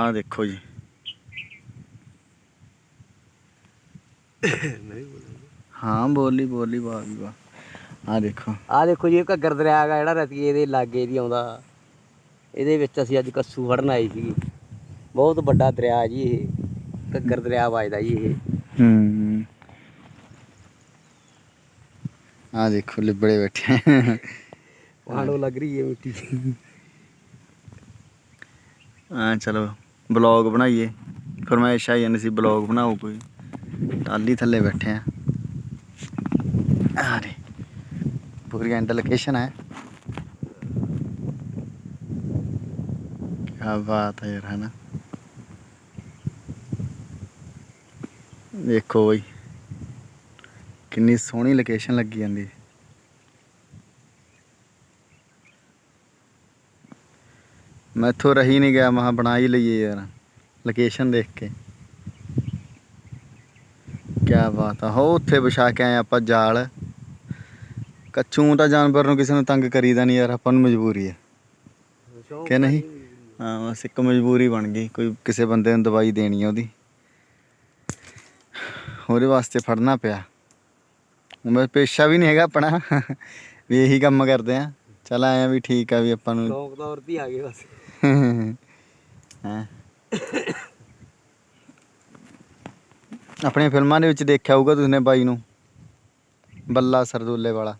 ਆਹ ਦੇਖੋ ਜੀ। ਹਾਂ ਬੋਲੀ ਬੋਲੀ ਵਾਹ ਵੀ ਵਾਹ। ਆਹ ਦੇਖੋ। ਆ ਦੇਖੋ ਜੀ ਇਹ ਘੱਗਰ ਦਰਿਆ ਹੈਗਾ ਜਿਹੜਾ ਰਤੀਏ ਦੇ ਲਾਗੇ ਦੀ ਆਉਂਦਾ। ਇਹਦੇ ਵਿੱਚ ਅਸੀਂ ਅੱਜ ਕੱਸੂ ਫੜਨ ਆਏ ਸੀ। ਬਹੁਤ ਵੱਡਾ ਦਰਿਆ ਜੀ ਇਹ। ਘੱਗਰ ਦਰਿਆ ਵੱਜਦਾ ਜੀ ਇਹ। ਹੂੰ। ਆਹ ਦੇਖੋ ਲਿਬੜੇ ਬੈਠੇ ਪਹਾੜੋਂ ਲੱਗ ਰਹੀ ਹੈ ਮਿੱਟੀ। ਆ ਚਲੋ। ਬਲੌਗ ਬਣਾਈਏ। ਫਰਮਾਇਸ਼ ਆਈ ਜਾਂਦੀ ਸੀ ਬਲੌਗ ਬਣਾਓ ਕੋਈ। ਟਾਲੀ ਥੱਲੇ ਬੈਠੇ ਆ। ਆ ਰੇ, ਪੂਰੀ ਐਂਡ ਲੋਕੇਸ਼ਨ ਹੈ। ਕੀ ਬਾਤ ਹੈ ਯਾਰ ਹੈ ਨਾ ਦੇਖੋ ਬਈ, ਕਿੰਨੀ ਸੋਹਣੀ ਲੋਕੇਸ਼ਨ ਲੱਗੀ ਜਾਂਦੀ। ਮੈਥੋਂ ਰਹੀ ਨਹੀਂ ਗਿਆ ਮਹਾ ਬਣਾ ਹੀ ਲਈਏ ਯਾਰ ਲੋਕੇਸ਼ਨ ਦੇਖ ਕੇ। ਕੀ ਬਾਤ ਆ, ਹੋ ਉੱਥੇ ਵਿਛਾ ਕੇ ਆਏ ਆਪਾਂ ਜਾਲ। ਕੱਚੂ ਤਾਂ ਜਾਨਵਰ ਨੂੰ ਕਿਸੇ ਨੂੰ ਤੰਗ ਕਰੀਦਾ ਨਹੀਂ ਯਾਰ, ਆਪਾਂ ਨੂੰ ਮਜਬੂਰੀ ਹੈ ਕਿ ਨਹੀਂ? ਹਾਂ, ਬਸ ਇੱਕ ਮਜਬੂਰੀ ਬਣ ਗਈ, ਕੋਈ ਕਿਸੇ ਬੰਦੇ ਨੂੰ ਦਵਾਈ ਦੇਣੀ ਆ ਉਹਦੀ। ਉਹਦੇ ਵਾਸਤੇ ਫੜਨਾ ਪਿਆ। ਮੈਂ ਪੇਸ਼ਾ ਵੀ ਨਹੀਂ ਹੈਗਾ ਆਪਣਾ, ਵੀ ਇਹੀ ਕੰਮ ਕਰਦੇ ਆ। ਚਲ ਆਇਆ ਵੀ ਠੀਕ ਆ ਵੀ ਆਪਾਂ ਨੂੰ। ਸ਼ੌਂਕ ਤੌਰ ਤੇ ਆ ਗਏ ਬਸ। ਹੈਂ। ਆਪਣੀਆਂ ਫਿਲਮਾਂ ਦੇ ਵਿੱਚ ਦੇਖਿਆ ਹੋਊਗਾ ਤੁਸੀਂ ਨੇ ਬਾਈ ਨੂੰ। ਬੱਲਾ ਸਰਦੂਲੇ ਵਾਲਾ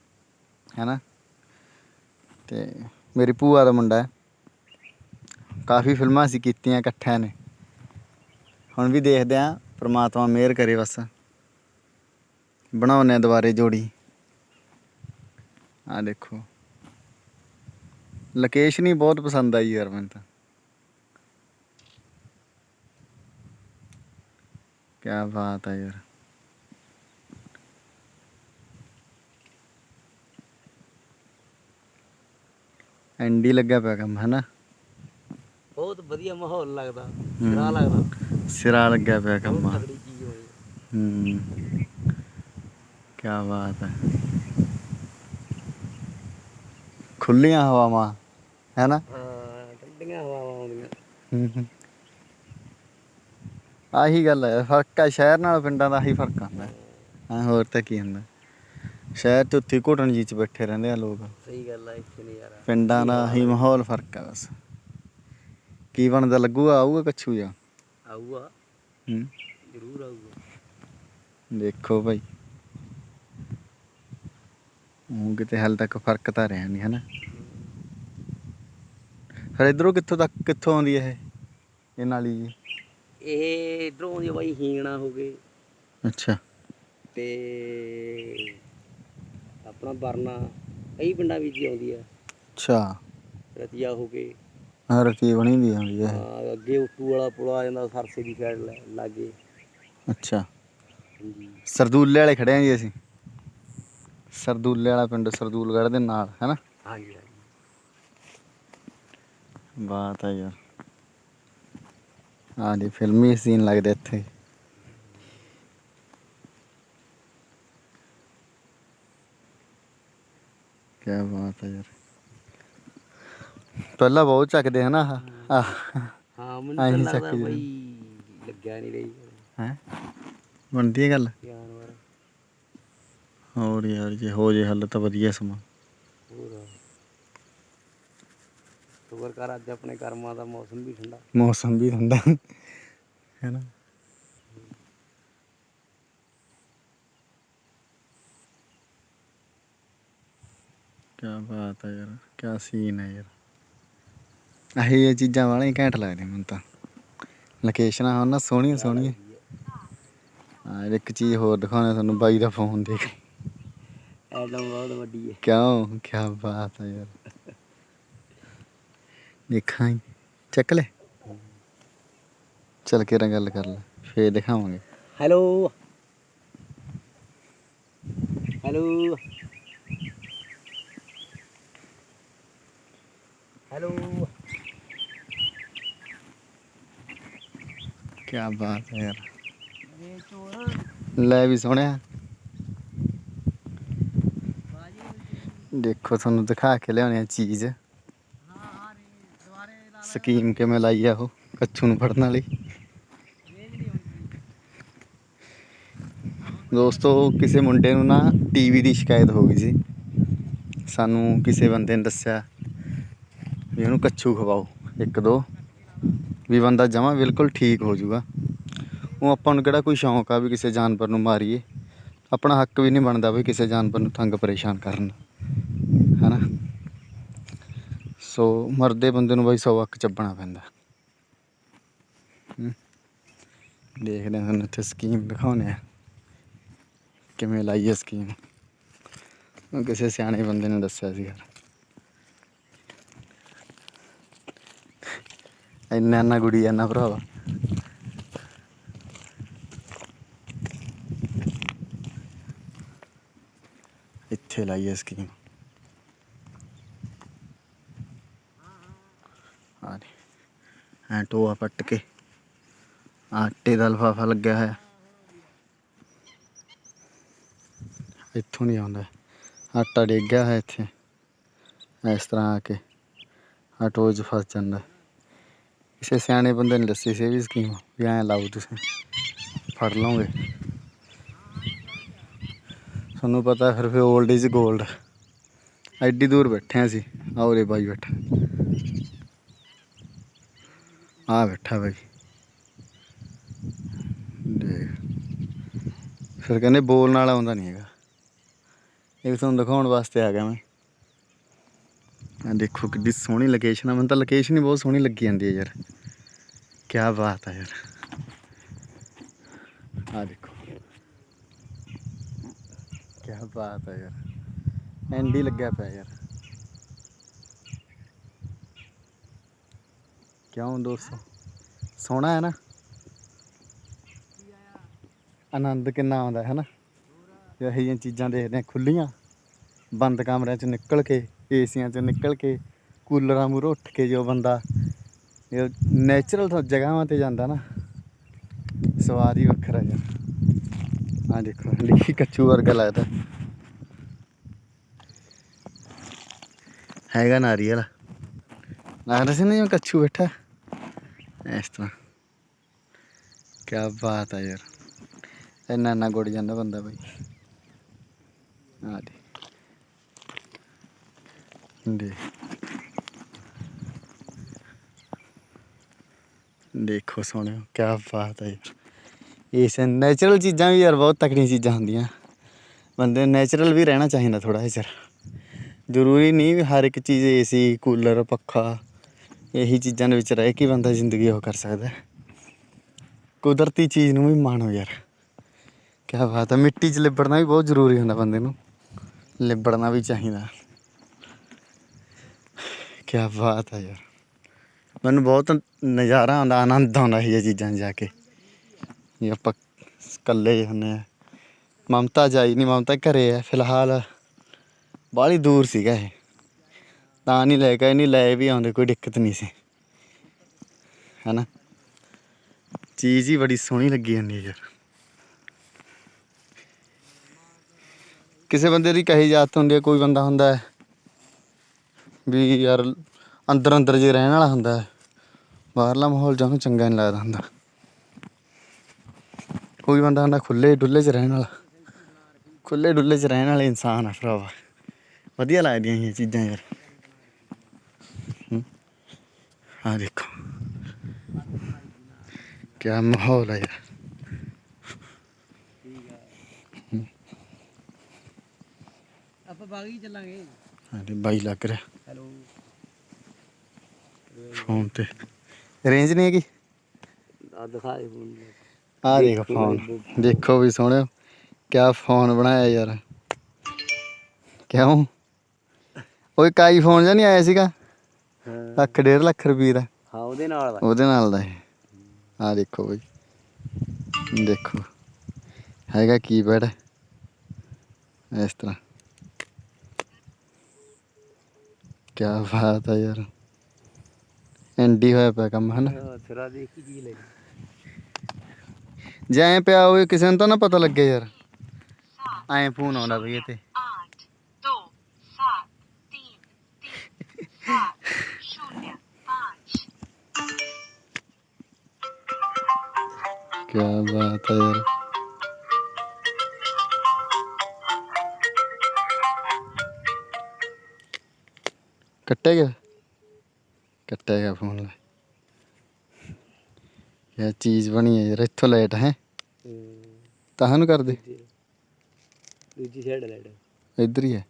ਹੈਨਾ ਤੇ ਮੇਰੀ ਭੂਆ ਦਾ ਮੁੰਡਾ ਹੈ। ਕਾਫੀ ਫਿਲਮਾਂ ਅਸੀਂ ਕੀਤੀਆਂ ਇਕੱਠਿਆਂ ਨੇ। ਹੁਣ ਵੀ ਦੇਖਦੇ ਆਂ ਪ੍ਰਮਾਤਮਾ ਮਿਹਰ ਕਰੇ ਬਸ। ਬਣਾਉਨੇ ਦੁਬਾਰੇ ਜੋੜੀ। ਆ ਦੇਖੋ। ਲੋਕੇਸ਼ਨ ਹੀ ਬਹੁਤ ਪਸੰਦ ਆਈ ਯਾਰ ਮੈਨੂੰ ਤਾਂ। ਕੀ ਬਾਤ ਹੈ ਯਾਰ। ਐਂਡੀ ਲੱਗਿਆ ਪਿਆ ਕੰਮ ਹੈ ਨਾ ਬਹੁਤ ਵਧੀਆ ਮਾਹੌਲ ਲੱਗਦਾ ਸਿਰਾ ਲੱਗਦਾ। ਸਿਰਾ ਲੱਗਿਆ ਪਿਆ ਕੰਮ। ਹੂੰ। ਕੀ ਬਾਤ ਹੈ ਖੁੱਲੀਆਂ ਹਵਾਵਾਂ ਹੈ ਨਾ ਹਾਂ ਠੰਡੀਆਂ ਹਵਾਵਾਂ ਆਉਂਦੀਆਂ। ਹੂੰ ਹੂੰ। ਆਹੀ ਗੱਲ ਹੈ ਫ਼ਰਕ ਹੈ ਸ਼ਹਿਰ ਨਾਲ ਪਿੰਡਾਂ ਦਾ ਆਹੀ ਫ਼ਰਕ ਆਉਂਦਾ। ਹਾਂ ਹੋਰ ਤਾਂ ਕੀ ਹੁੰਦਾ। ਸ਼ਹਿਰ 'ਚ ਉੱਥੇ ਘੁਟਣ ਜੀ 'ਚ ਬੈਠੇ ਰਹਿੰਦੇ ਆ ਲੋਕ। ਸਹੀ ਗੱਲ ਆ ਇੱਥੇ ਨਜ਼ਾਰਾ ਪਿੰਡਾਂ ਦਾ ਆਹੀ ਮਾਹੌਲ ਫ਼ਰਕ ਹੈ ਬਸ। ਕੀ ਬਣਦਾ ਲੱਗੂਗਾ ਆਊਗਾ ਕੱਛੂ ਜਾ? ਆਊਗਾ। ਹੂੰ। ਜ਼ਰੂਰ ਆਊਗਾ। ਦੇਖੋ ਭਾਈ। ਉਹ ਕਿਤੇ ਹਾਲ ਤੱਕ ਫ਼ਰਕ ਤਾਂ ਰਿਹਾ ਨਹੀਂ ਹਨਾ? ਫਿਰ ਇਧਰੋਂ ਕਿੱਥੋਂ ਤੱਕ ਕਿੱਥੋਂ ਆਉਂਦੀ ਹੈ ਇਹ? ਇਹ ਨਾਲੀ ਜੀ? ਇਹ ਇਧਰੋਂ ਆਉਂਦੀ ਆ ਬਾਈ ਹੀਂਗਣਾ ਹੋ ਗਏ। ਅੱਛਾ। ਤੇ ਆਪਣਾ ਬਰਨਾ ਕਈ ਪਿੰਡਾਂ ਵਿੱਚ ਹੀ ਆਉਂਦੀ ਆ। ਅੱਛਾ। ਰਤੀਆ ਹੋ ਗਏ। ਹਾਂ ਰਤੀ ਬਣੀ ਦੀ ਆਉਂਦੀ ਹੈ ਹਾਂ, ਅੱਗੇ ਉੱਟੂ ਵਾਲਾ ਪੁਲ ਆ ਜਾਂਦਾ ਸਰਸੇ ਦੀ ਸਾਈਡ ਲਾਗੇ। ਅੱਛਾ। ਹਾਂਜੀ। ਸਰਦੂਲੇ ਵਾਲੇ ਖੜੇ ਆਂ ਜੀ ਅਸੀਂ। ਸਰਦੂਲੇ ਵਾਲਾ ਪਿੰਡ ਸਰਦੂਲਗੜ੍ਹ ਦੇ ਨਾਲ ਹੈਨਾ? ਹਾਂਜੀ ਹਾਂਜੀ। ਬਾਤ ਹੈ ਯਾਰ। ਹਾਂ ਜੀ ਫਿਲਮੀ ਸੀਨ ਲੱਗਦੇ ਇੱਥੇ। ਕੀ ਬਾਤ ਹੈ ਯਾਰ। ਪਹਿਲਾਂ ਬਹੁਤ ਚੱਕਦੇ ਹਨਾ? ਆਹ ਹਾਂ ਮੈਨੂੰ ਤਾਂ ਲੱਗਦਾ ਬਈ ਲੱਗਿਆ ਨਹੀਂ ਰਹੀ। ਹੈ? ਬਣਦੀ ਹੈ ਗੱਲ? ਜਾਨਵਰ ਹੋਰ ਯਾਰ ਜੇ ਹੋ ਜੇ ਹੱਲ ਤਾਂ ਵਧੀਆ ਸਮਾਂ। ਸ਼ੁਕਰ ਕਰ ਅੱਜ ਆਪਣੇ ਕਰਮਾਂ ਦਾ ਮੌਸਮ ਵੀ ਠੰਡਾ। ਮੌਸਮ ਵੀ ਠੰਡਾ ਹੈ ਨਾ? ਕੀ ਬਾਤ ਹੈ ਯਾਰ ਕੀ ਸੀਨ ਹੈ ਯਾਰ। ਆਹੀ ਇਹ ਚੀਜ਼ਾਂ ਵਾਲੀਆਂ ਘੈਂਟ ਲੱਗਦੀਆਂ ਮੈਨੂੰ ਤਾਂ। ਲੋਕੇਸ਼ਨਾਂ ਹੋਣ ਨਾ ਸੋਹਣੀਆਂ ਸੋਹਣੀਆਂ ਹਾਂ ਇੱਕ ਚੀਜ਼ ਹੋਰ ਦਿਖਾਉਣਾ ਤੁਹਾਨੂੰ ਬਾਈ ਦਾ ਫੋਨ ਦੇਖ। ਐਡਮ ਬਹੁਤ ਵੱਡੀ ਹੈ। ਕਿਉਂ? ਕੀ ਬਾਤ ਹੈ ਯਾਰ। ਦੇਖਾਂ ਹੀ। ਚੱਕ ਲੈ। ਚੱਲ ਕੇ ਰਾਂ ਗੱਲ ਕਰ ਲੈ। ਫੇਰ ਦਿਖਾਵਾਂਗੇ। ਹੈਲੋ ਹੈਲੋ ਹੈਲੋ ਕੀ ਬਾਤ ਹੈ ਯਾਰ। ਲੈ ਵੀ ਸੋਹਣਿਆ। ਦੇਖੋ, ਤੁਹਾਨੂੰ ਦਿਖਾ ਕੇ ਲਿਆਉਣੇ ਆ ਚੀਜ਼। ਸਕੀਮ ਕਿਵੇਂ ਲਾਈ ਆ ਉਹ, ਕੱਛੂ ਨੂੰ ਫੜਨ ਵਾਲੀ। ਦੋਸਤੋ, ਕਿਸੇ ਮੁੰਡੇ ਨੂੰ ਨਾ ਟੀਵੀ ਦੀ ਸ਼ਿਕਾਇਤ ਹੋ ਗਈ ਸੀ। ਸਾਨੂੰ ਕਿਸੇ ਬੰਦੇ ਨੇ ਦੱਸਿਆ ਵੀ ਉਹਨੂੰ ਕੱਛੂ ਖਵਾਓ, ਇੱਕ ਦੋ। ਵੀ ਬੰਦਾ ਜਮਾਂ ਬਿਲਕੁਲ ਠੀਕ ਹੋ ਜਾਊਗਾ। ਉਹ ਆਪਾਂ ਨੂੰ ਕਿਹੜਾ ਕੋਈ ਸ਼ੌਂਕ ਆ ਵੀ ਕਿਸੇ ਜਾਨਵਰ ਨੂੰ ਮਾਰੀਏ। ਆਪਣਾ ਹੱਕ ਵੀ ਨਹੀਂ ਬਣਦਾ ਵੀ ਕਿਸੇ ਜਾਨਵਰ ਨੂੰ ਤੰਗ ਪਰੇਸ਼ਾਨ ਕਰਨ ਹੈਨਾ ਸੋ, ਮਰਦੇ ਬੰਦੇ ਨੂੰ ਬਾਈ ਸੌ ਅੱਖ ਚੱਬਣਾ ਪੈਂਦਾ। ਦੇਖਦੇ ਹਾਂ ਤੁਹਾਨੂੰ ਇੱਥੇ ਸਕੀਮ ਦਿਖਾਉਂਦੇ ਆ। ਕਿਵੇਂ ਲਾਈ ਹੈ ਸਕੀਮ ਕਿਸੇ ਸਿਆਣੇ ਬੰਦੇ ਨੇ ਦੱਸਿਆ ਸੀ ਯਾਰ। ਇੰਨਾ ਇੰਨਾ ਗੁੜੀ ਇੰਨਾ ਭਰਾਵਾ। ਇੱਥੇ ਲਾਈ ਹੈ ਸਕੀਮ ਆ ਦੇ ਐ ਟੋਆ ਪੱਟ ਕੇ। ਆਟੇ ਦਾ ਲਫਾਫਾ ਲੱਗਿਆ ਹੋਇਆ। ਇੱਥੋਂ ਨਹੀਂ ਆਉਂਦਾ। ਆਟਾ ਡਿੱਗ ਗਿਆ ਹੈ ਇੱਥੇ। ਇਸ ਤਰ੍ਹਾਂ ਆ ਕੇ ਆਟੋ 'ਚ ਫਸ ਜਾਂਦਾ। ਕਿਸੇ ਸਿਆਣੇ ਬੰਦੇ ਨੇ ਦੱਸੀ ਸੀ ਇਹ ਵੀ ਸਕੀਮ, ਵੀ ਐਂ ਲਾਓ ਤੁਸੀਂ। ਫੜ ਲਓਗੇ। ਤੁਹਾਨੂੰ ਪਤਾ ਫਿਰ ਫਿਰ 올ਡ ਇਜ਼ 골ਡ ਐਡੀ ਦੂਰ ਬੈਠੇ ਅਸੀਂ। ਆਓ ਰੇ ਬਾਈ ਬੈਠਾ। ਆ ਬੈਠਾ ਬਾਈ ਦੇਖ। ਫਿਰ ਕਹਿੰਦੇ ਬੋਲਣ ਵਾਲਾ ਆਉਂਦਾ ਨਹੀਂ ਹੈਗਾ। ਇਹ ਤੁਹਾਨੂੰ ਦਿਖਾਉਣ ਵਾਸਤੇ ਆ ਗਿਆ ਮੈਂ। ਆ ਦੇਖੋ ਕਿੱਡੀ ਸੋਹਣੀ ਲੋਕੇਸ਼ਨ ਆ। ਮੈਨੂੰ ਤਾਂ ਲੋਕੇਸ਼ਨ ਹੀ ਬਹੁਤ ਸੋਹਣੀ ਲੱਗੀ ਜਾਂਦੀ ਹੈ ਯਾਰ। ਕੀ ਬਾਤ ਆ ਯਾਰ। ਆ ਦੇਖੋ। ਕੀ ਬਾਤ ਆ ਯਾਰ। ਐਂਡੀ ਲੱਗਿਆ ਪਿਆ ਯਾਰ। ਕਿਉਂ ਦੋਸਤੋ? ਸੋਹਣਾ ਹੈ ਨਾ? ਆਨੰਦ ਕਿੰਨਾ ਆਉਂਦਾ, ਹੈ ਨਾ? ਇਹੋ ਜਿਹੀਆਂ ਚੀਜ਼ਾਂ ਦੇਖਦੇ ਆ ਖੁੱਲੀਆਂ ਬੰਦ ਕਮਰਿਆਂ ਚ ਨਿਕਲ ਕੇ, ਏਸੀਆਂ ਚ ਨਿਕਲ ਕੇ, ਕੂਲਰਾਂ ਮੂਹਰੋਂ ਉੱਠ ਕੇ ਜੋ ਬੰਦਾ ਨੇਚਰਲ ਜਗ੍ਹਾਵਾਂ ਤੇ ਜਾਂਦਾ ਨਾ, ਸਵਾਦ ਹੀ ਵੱਖਰਾ ਯਾਰ ਆ ਦੇਖੋ ਲਿਖੀ ਕੱਚੂ ਵਰਗਾ ਲੱਗਦਾ। ਹੈਗਾ ਨਾਰੀਅਲ। ਲੱਗਦਾ ਸੀ ਨਾ ਜਿਵੇਂ ਕੱਛੂ ਬੈਠਾ? ਇਸ ਤਰ੍ਹਾਂ ਕੀ ਬਾਤ ਆ ਯਾਰ ਇੰਨਾ ਇੰਨਾ ਗੁੜ ਜਾਂਦਾ ਬੰਦਾ ਬਾਈ ਆ ਦੇ ਦੇ ਦੇਖੋ ਸੋਹਣਿਓ ਕੀ ਬਾਤ ਆ ਯਾਰ ਇਸ ਨੈਚੁਰਲ ਚੀਜ਼ਾਂ ਵੀ ਯਾਰ ਬਹੁਤ ਤਕੜੀਆਂ ਚੀਜ਼ਾਂ ਹੁੰਦੀਆਂ ਬੰਦੇ ਨੂੰ ਨੈਚੁਰਲ ਵੀ ਰਹਿਣਾ ਚਾਹੀਦਾ ਥੋੜਾ ਜਿਹਾ ਚਿਰ ਜ਼ਰੂਰੀ ਨਹੀਂ ਵੀ ਹਰ ਇੱਕ ਚੀਜ਼ ਏਸੀ ਕੂਲਰ ਪੱਖਾ ਇਹੀ ਚੀਜ਼ਾਂ ਦੇ ਵਿੱਚ ਰਹਿ ਕੇ ਬੰਦਾ ਜ਼ਿੰਦਗੀ ਉਹ ਕਰ ਸਕਦਾ ਕੁਦਰਤੀ ਚੀਜ਼ ਨੂੰ ਵੀ ਮਾਣੋ ਯਾਰ। ਕੀ ਬਾਤ ਹੈ, ਮਿੱਟੀ 'ਚ ਲਿਬੜਨਾ ਵੀ ਬਹੁਤ ਜ਼ਰੂਰੀ ਹੁੰਦਾ ਬੰਦੇ ਨੂੰ। ਲਿਬੜਨਾ ਵੀ ਚਾਹੀਦਾ। ਕੀ ਬਾਤ ਹੈ ਯਾਰ। ਮੈਨੂੰ ਬਹੁਤ ਨਜ਼ਾਰਾ ਆਉਂਦਾ, ਆਨੰਦ ਆਉਂਦਾ ਇਹ ਚੀਜ਼ਾਂ ਜਾ ਕੇ। ਇਹ ਆਪਾਂ ਇਕੱਲੇ ਹੁੰਨੇ ਆ ਮਮਤਾ ਜਾਈ, ਨਹੀਂ ਮਮਤਾ ਘਰੇ ਹੈ, ਫਿਲਹਾਲ। ਬਾਹਲੀ ਦੂਰ ਸੀਗਾ ਇਹ। ਤਾਂ ਨਹੀਂ ਲੈ ਕੇ ਨਹੀਂ ਲੈ ਵੀ ਆਉਂਦੇ, ਕੋਈ ਦਿੱਕਤ ਨਹੀਂ ਸੀ। ਹੈਨਾ? ਚੀਜ਼ ਹੀ ਬੜੀ ਸੋਹਣੀ ਲੱਗੀ ਜਾਂਦੀ ਹੈ ਯਾਰ। ਕਿਸੇ ਬੰਦੇ ਦੀ ਕਹੀ ਜਾਤ ਹੁੰਦੀ ਹੈ, ਕੋਈ ਬੰਦਾ ਹੁੰਦਾ ਹੈ ਵੀ ਯਾਰ ਅੰਦਰ ਅੰਦਰ ਜੇ ਰਹਿਣ ਵਾਲਾ ਹੁੰਦਾ ਹੈ, ਬਾਹਰਲਾ ਮਾਹੌਲ ਜਾਂ ਚੰਗਾ ਨਹੀਂ ਲੱਗਦਾ ਹੁੰਦਾ। ਕੋਈ ਬੰਦਾ ਹੁੰਦਾ ਖੁੱਲੇ ਡੁੱਲੇ 'ਚ ਰਹਿਣ ਵਾਲਾ ਖੁੱਲੇ ਡੁੱਲੇ 'ਚ ਰਹਿਣ ਵਾਲੇ ਇਨਸਾਨ ਆ ਭਰਾਵਾ। ਵਧੀਆ ਲੱਗਦੀਆਂ ਇਹ ਚੀਜ਼ਾਂ ਯਾਰ। ਆ ਦੇਖੋ ਕਿਆ ਮਾਹੌਲ ਹੈ ਯਾਰ ਆਪਾਂ ਬਾਗੀ ਚੱਲਾਂਗੇ ਹਾਂਜੀ ਬਾਈ ਲੱਗ ਰਿਹਾ ਹੈਲੋ ਫੋਨ ਤੇ ਰੇਂਜ ਨਹੀਂ ਹੈਗੀ ਆ ਦਿਖਾ ਦੇ ਫੋਨ ਆ ਦੇਖ ਫੋਨ ਦੇਖੋ ਵੀ ਸੋਹਣਿਓ ਕਿਆ ਫੋਨ ਬਣਾਇਆ ਯਾਰ ਕਿਉਂ ਓਏ ਕਾਈ ਫੋਨ ਜਾਂ ਨਹੀਂ ਆਇਆ ਸੀਗਾ ਹਾਂ ਲੱਖ ਡੇਢ ਲੱਖ ਰੁਪਏ ਦਾ। ਹਾਂ ਉਹਦੇ ਨਾਲ ਵਾ ਉਹਦੇ ਨਾਲ ਦਾ ਇਹ। ਆ ਦੇਖੋ ਬਈ। ਦੇਖੋ। ਹੈਗਾ ਕੀਪੈਡ ਇਸ ਤਰ੍ਹਾਂ। ਕੀ ਬਾਤ ਹੈ ਯਾਰ। ਐਂਡੀ ਹੋਇਆ ਪਿਆ ਕੰਮ ਹਨਾ? ਸਿਰਾ ਦੇਖ ਕੀ ਚੀਜ਼ ਲੈ ਜੇ ਐਂ ਪਿਆ ਹੋਵੇ ਕਿਸੇ ਨੂੰ ਤਾਂ ਨਾ ਪਤਾ ਲੱਗੇ ਯਾਰ। ਐਂ ਫੋਨ ਆਉਂਦਾ ਬਈ ਇਹ ਤੇ ਕੀ ਬਾਤ ਹੈ ਯਾਰ। ਕੱਟਿਆ ਗਿਆ? ਕੱਟਿਆ ਗਿਆ ਫੋਨ ਲੈ। ਇਹ ਚੀਜ਼ ਬਣੀ ਹੈ ਯਾਰ ਇੱਥੋਂ ਲਾਈਟ ਹੈ। ਤਾਂ ਨੂੰ ਕਰ ਦੇ। ਦੂਜੀ ਸਾਈਡ ਲਾਈਟ ਇੱਧਰ ਹੀ ਹੈ।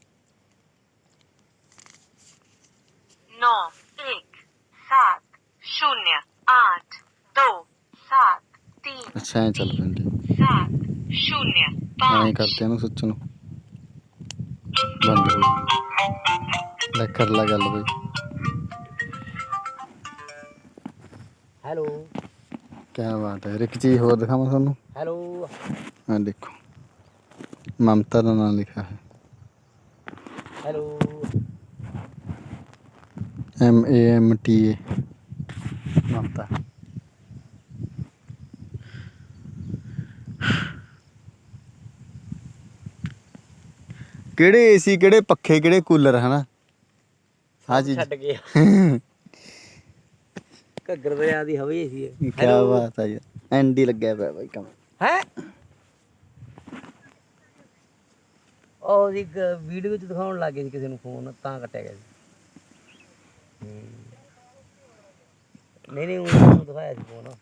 9 1 7 0 ਅੱਛਾ ਐ ਚੱਲ ਪੈਂਦੇ। 7 0 ਐਂ ਕਰਦੇ ਆ ਨਾ ਸੁੱਚ ਨੂੰ। ਬੰਦ ਹੋ ਲੈ ਕਰ ਲਾ ਗੱਲ ਬਈ। ਹੈਲੋ। ਕਿਆ ਬਾਤ ਹੈ। ਰਿਕ ਜੀ ਹੋਰ ਦਿਖਾਵਾਂ ਤੁਹਾਨੂੰ? ਹੈਲੋ। ਆ ਦੇਖੋ। ਮਮਤਾ ਦਾ ਨਾਮ ਲਿਖਿਆ ਹੈ। Hello. M A M T A Mamta. ਕਿਹੜੇ ਏਸੀ ਕਿਹੜੇ ਪੱਖੇ ਕਿਹੜੇ ਕੂਲਰ ਹਨਾ? ਹਾਂ ਜੀ ਛੱਡ ਗਿਆ। ਘੱਗਰ ਦਰਿਆ ਦੀ ਹਵਾ ਹੀ ਸੀ ਕੀ ਬਾਤ ਹੈ ਯਾਰ। ਐਂਡੀ ਲੱਗਿਆ ਪਿਆ ਬਾਈ ਕੰਮ। ਹੈ? ਉਹ ਇੱਕ ਵੀਡੀਓ ਚ ਦਿਖਾਉਣ ਲੱਗ ਗਏ ਸੀ ਕਿਸੇ ਨੂੰ ਫੋਨ ਤਾਂ ਕੱਟਿਆ ਗਿਆ ਸੀ। ਨਹੀਂ ਨਹੀਂ ਉਹ ਦਿਖਾਇਆ ਸੀ ਫੋਨ।